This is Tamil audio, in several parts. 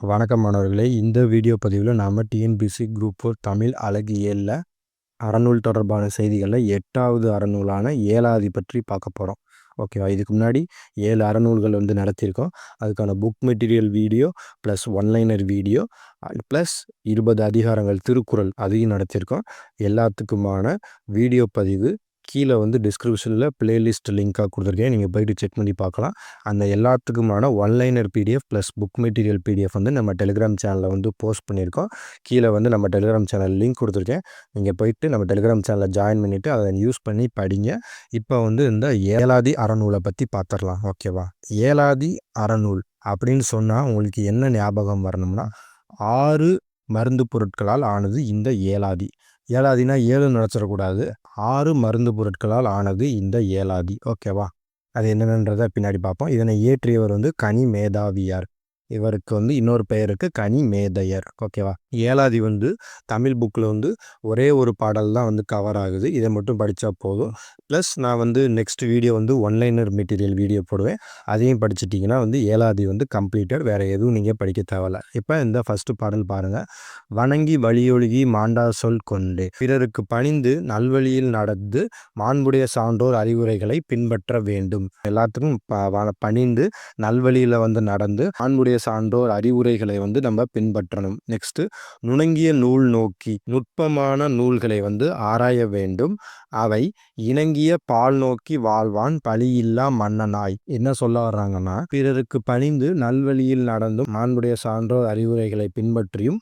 வணக்கம் மாணவர்களே. இந்த வீடியோ பதிவில் நாம் டிஎன்பிசி குரூப் ஃபோர் தமிழ் அழகு ஏழில் அறநூல் தொடர்பான செய்திகளில் எட்டாவது அறநூலான ஏழாவது பற்றி பார்க்க போகிறோம் ஓகேவா? இதுக்கு முன்னாடி ஏழு அறநூல்கள் வந்து நடத்தியிருக்கோம். அதுக்கான book material video plus one liner video plus இருபது அதிகாரங்கள் திருக்குறள் அதையும் நடத்தியிருக்கோம். எல்லாத்துக்குமான வீடியோ பதிவு கீழே வந்து டிஸ்கிரிப்ஷனில் பிளேலிஸ்ட் லிங்காக கொடுத்துருக்கேன். நீங்கள் போயிட்டு செக் பண்ணி பார்க்கலாம். அந்த எல்லாத்துக்குமான one liner PDF plus book material PDF வந்து நம்ம டெலிகிராம் சேனலில் வந்து போஸ்ட் பண்ணியிருக்கோம். கீழே வந்து நம்ம டெலிகிராம் சேனல் லிங்க் கொடுத்துருக்கேன். நீங்கள் போயிட்டு நம்ம டெலிகிராம் சேனலில் ஜாயின் பண்ணிவிட்டு அதை யூஸ் பண்ணி படிங்க. இப்போ வந்து இந்த ஏலாதி அறநூலை பற்றி பார்த்துடலாம் ஓகேவா ஏலாதி அறநூல் அப்படின்னு சொன்னால் உங்களுக்கு என்ன ஞாபகம் வரணும்னா ஆறு மருந்து பொருட்களால் ஆனது இந்த ஏலாதி ஏழாதினா ஏழு நினச்சிடக்கூடாது ஆறு மருந்து பொருட்களால் ஆனது இந்த ஏலாதி ஓகேவா? அது என்னென்னன்றதை பின்னாடி பார்ப்போம். இதனை இயற்றியவர் வந்து கனி மேதாவியார். இவருக்கு வந்து இன்னொரு பெயருக்கு கனி மேதையர். ஓகேவா? ஏழாதி வந்து தமிழ் புக்கில் வந்து ஒரே ஒரு பாடல் தான் வந்து கவர் ஆகுது. இதை மட்டும் படித்தா போதும். ப்ளஸ் நான் வந்து நெக்ஸ்ட் வீடியோ வந்து ஒன்லைனர் மெட்டீரியல் வீடியோ போடுவேன். அதையும் படிச்சிட்டிங்கன்னா வந்து ஏழாதி வந்து கம்ப்ளீட்டட் வேறு எதுவும் நீங்கள் படிக்க தேவையில்ல. இப்போ இந்த ஃபஸ்ட்டு பாடல் பாருங்கள் வணங்கி வழியொழுகி மாண்டா சொல் கொண்டு. பிறருக்கு பணிந்து நல்வழியில் நடந்து மாண்புடைய சான்றோர் அறிவுரைகளை பின்பற்ற வேண்டும். எல்லாத்துக்கும் பணிந்து நல்வழியில் வந்து நடந்து மாண்புடைய சான்றோர் அறிவுரைகளை வந்து நம்ம பின்பற்றணும். நெக்ஸ்ட்டு நுணங்கிய நூல் நோக்கி நுட்பமான நூல்களை வந்து ஆராய வேண்டும். அவை இணங்கிய பால் நோக்கி வாழ்வான் பழியில்லா மன்னனாய். என்ன சொல்ல வர்றாங்கன்னா பிறருக்கு பணிந்து நல்வழியில் நடந்தும் மாண்புடைய சான்றோர் அறிவுரைகளை பின்பற்றியும்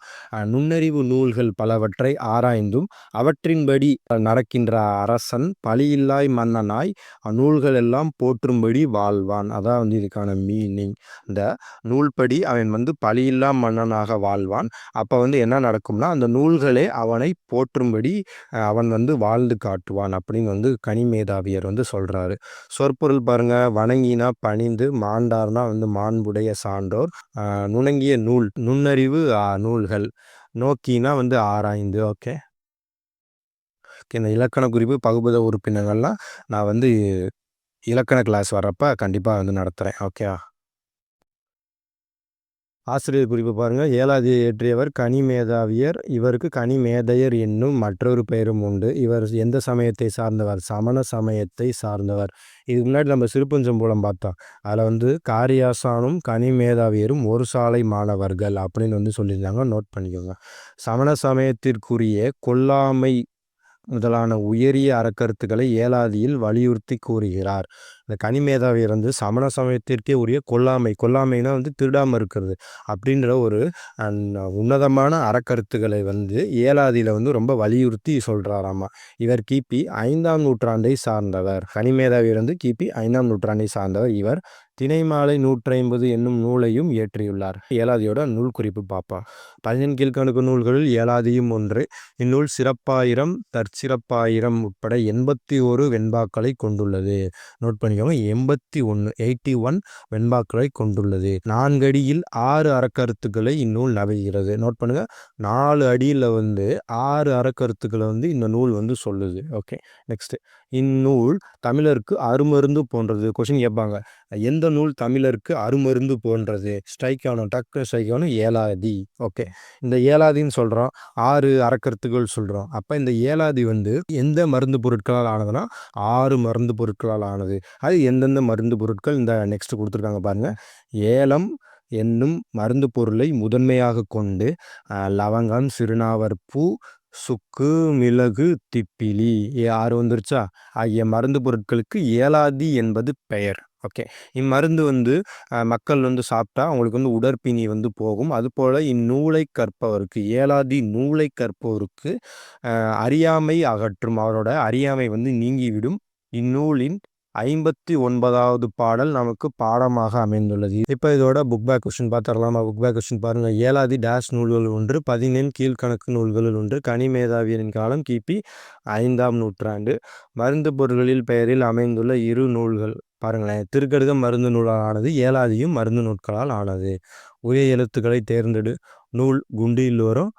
நுண்ணறிவு நூல்கள் பலவற்றை ஆராய்ந்தும் அவற்றின்படி நடக்கின்ற அரசன் பழியில்லாய் மன்னனாய் நூல்கள் எல்லாம் போற்றும்படி வாழ்வான். அதான் வந்து இதுக்கான மீனிங் இந்த நூல் நூல்படி அவன் வந்து பழியில்லா மன்னனாக வாழ்வான். அப்போ வந்து என்ன நடக்கும்னா அந்த நூல்களே அவனை போற்றும்படி அவன் வந்து வாழ்ந்து காட்டுவான் அப்படின்னு வந்து கனிமேதாவியர் வந்து சொல்கிறாரு சொற்பொருள் பாருங்க. வணங்கினா பணிந்து மாண்டார்னா வந்து மாண்புடைய சான்றோர். நுணங்கிய நூல் நுண்ணறிவு நூல்கள். நோக்கினா வந்து ஆராய்ந்து ஓகே. இந்த இலக்கண குறிப்பு பகுபத உறுப்பினர்கள்லாம் நான் வந்து இலக்கண கிளாஸ் வர்றப்ப கண்டிப்பாக வந்து நடத்துகிறேன் ஓகேவா? ஆசிரியர் குறிப்பு பாருங்கள் ஏழாவது ஏற்றியவர் கனி மேதாவியர் இவருக்கு கனி மேதையர் என்னும் மற்றொரு பெயரும் உண்டு. இவர் எந்த சமயத்தை சார்ந்தவர்? சமண சமயத்தை சார்ந்தவர். இதுக்கு முன்னாடி நம்ம சிறுபஞ்சம்பூலம் பார்த்தோம். அதில் வந்து காரியாசானும் கனி மேதாவியரும் ஒரு சாலை மாணவர்கள் அப்படின்னு வந்து சொல்லியிருந்தாங்க. நோட் பண்ணிக்கோங்க. சமண சமயத்திற்குரிய கொல்லாமை முதலான உயரிய அறக்கருத்துக்களை ஏலாதியில் வலியுறுத்தி கூறுகிறார். இந்த கனிமேதாவி வந்து சமண சமயத்திற்கே உரிய கொல்லாமை கொல்லாமைனா வந்து திருடாமல் இருக்கிறது அப்படின்ற ஒரு உன்னதமான அறக்கருத்துக்களை வந்து ஏலாதியில் வந்து ரொம்ப வலியுறுத்தி சொல்கிறாராமா இவர் கிபி ஐந்தாம் நூற்றாண்டை சார்ந்தவர். கனிமேதாவி வந்து கிபி ஐந்தாம் நூற்றாண்டை சார்ந்தவர் இவர். திணைமாலை நூற்றைம்பது என்னும் நூலையும் இயற்றியுள்ளார். ஏலாதியோட நூல் குறிப்பு பார்ப்போம் பதினெண் கீழ்கணக்கு நூல்களில் ஏலாதியும் ஒன்று. இந்நூல் சிறப்பாயிரம் தற்சிறப்பாயிரம் உட்பட எண்பத்தி ஒரு வெண்பாக்களை கொண்டுள்ளது. நோட் பண்ணிக்கோங்க. எண்பத்தி ஒன்று எயிட்டி ஒன் வெண்பாக்களை கொண்டுள்ளது. நான்கடியில் ஆறு அறக்கருத்துக்களை இந்நூல் நவைகிறது நோட் பண்ணுங்க. நாலு அடியில் வந்து ஆறு அறக்கருத்துக்களை வந்து இந்த நூல் வந்து சொல்லுது. ஓகே நெக்ஸ்ட் இந்நூல் தமிழருக்கு அருமருந்து போன்றது. கொஷின் கேட்பாங்க எந்த நூல் தமிழருக்கு அருமருந்து போன்றது? ஸ்ட்ரைக் ஆகணும் டக்கு ஸ்ட்ரைக் ஆகணும் ஏலாதி. ஓகே. இந்த ஏலாதின்னு சொல்கிறோம் ஆறு அறக்கருத்துக்கள் சொல்கிறோம் அப்போ இந்த ஏலாதி வந்து எந்த மருந்து பொருட்களால் ஆனதுன்னா ஆறு மருந்து பொருட்களால் ஆனது. அது எந்தெந்த மருந்து பொருட்கள் இந்த நெக்ஸ்ட் கொடுத்துருக்காங்க பாருங்கள் ஏலம் என்னும் மருந்து பொருளை முதன்மையாக கொண்டு லவங்கம் சிறுநாவர் பூ சுக்கு மிளகு திப்பிலி. ஆறு வந்துருச்சா? ஆகிய மருந்து பொருட்களுக்கு ஏலாதி என்பது பெயர். ஓகே. இம்மருந்து வந்து மக்கள் வந்து சாப்பிட்டா அவங்களுக்கு வந்து உடற்பிணி வந்து போகும். அதுபோல் இந்நூலை கற்பவருக்கு ஏலாதி நூலை கற்பவருக்கு அறியாமை அகற்றும். அவரோட அறியாமை வந்து நீங்கிவிடும். இந்நூலின் ஐம்பத்தி ஒன்பதாவது பாடல் நமக்கு பாடமாக அமைந்துள்ளது. இப்போ இதோட புக் பேக் கொஸ்டின் பார்த்துடலாமா? புக் பேக் கொஸ்டின் பாருங்கள் ஏழாதி டேஷ் நூல்கள் ஒன்று பதினெண் கீழ்கணக்கு நூல்களில் ஒன்று கனிமேதாவியரின் காலம் கிபி ஐந்தாம் நூற்றாண்டு. மருந்து பொருள்களில் பெயரில் அமைந்துள்ள இரு நூல்கள். பாருங்களேன். திருக்கடுக மருந்து நூலால் ஆனது ஏழாதியும் மருந்து நூட்களால் ஆனது. உரிய எழுத்துக்களை தேர்ந்தெடு. நூல் குண்டியில் வரும்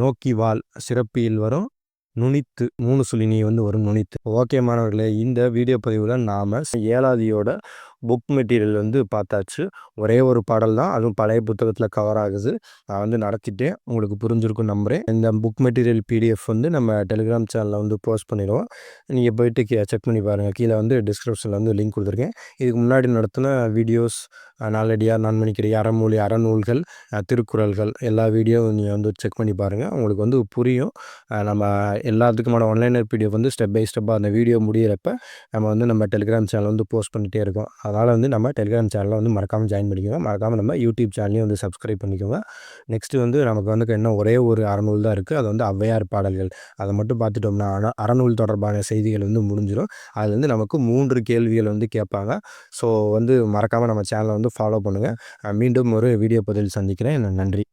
நோக்கி வால் சிறப்பியில் வரும் நுனித்து மூணு சுழினி வந்து வரும் நுனித்து. ஓகே மாணவர்களே இந்த வீடியோ பதிவில் நாம் ஏழாதியோட புக் மெட்டீரியல் வந்து பார்த்தாச்சு. ஒரே ஒரு பாடல் தான். அதுவும் பழைய புத்தகத்தில் கவர் ஆகுது. நான் வந்து நடத்திட்டேன். உங்களுக்கு புரிஞ்சிருக்கும் நம்புகிறேன் இந்த புக் மெட்டீரியல் பிடிஎஃப் வந்து நம்ம டெலிகிராம் சேனலில் வந்து போஸ்ட் பண்ணிடுவோம். நீங்கள் போயிட்டு கே செக் பண்ணி பாருங்கள் கீழே வந்து டிஸ்கிரிப்ஷனில் வந்து லிங்க் கொடுத்துருக்கேன். இதுக்கு முன்னாடி நடத்தின வீடியோஸ் நாளடியார் நன்மணிக்கிற அறமொழி அறநூல்கள் திருக்குறள்கள் எல்லா வீடியோவும் நீங்கள் வந்து செக் பண்ணி பாருங்கள் உங்களுக்கு வந்து புரியும். நம்ம எல்லாத்துக்குமான ஆன்லைனர் பிடிஎஃப் வந்து ஸ்டெப் பை ஸ்டெப்பாக அந்த வீடியோ முடியிறப்ப நம்ம வந்து நம்ம டெலிகிராம் சேனல் வந்து போஸ்ட் பண்ணிகிட்டே இருக்கோம். அதனால் வந்து நம்ம டெலிகிராம் சேனலில் வந்து மறக்காமல் ஜாயின் பண்ணிக்கோங்க. மறக்காமல் நம்ம யூடியூப் சேனலையும் வந்து சப்ஸ்கிரைப் பண்ணிக்கோங்க. நெக்ஸ்ட்டு வந்து நமக்கு வந்து இன்னும் ஒரே ஒரு அறநூல் தான் இருக்குது அது வந்து ஔவையார் பாடல்கள். அதை மட்டும் பார்த்துட்டோம்னா ஆனால் அறநூல் தொடர்பான செய்திகள் வந்து முடிஞ்சிடும் அதில் வந்து நமக்கு மூன்று கேள்விகள் வந்து கேட்பாங்க. ஸோ வந்து மறக்காமல் நம்ம சேனலை வந்து ஃபாலோ பண்ணுங்கள் மீண்டும் ஒரு வீடியோ பதில் சந்திக்கிறேன். நன்றி.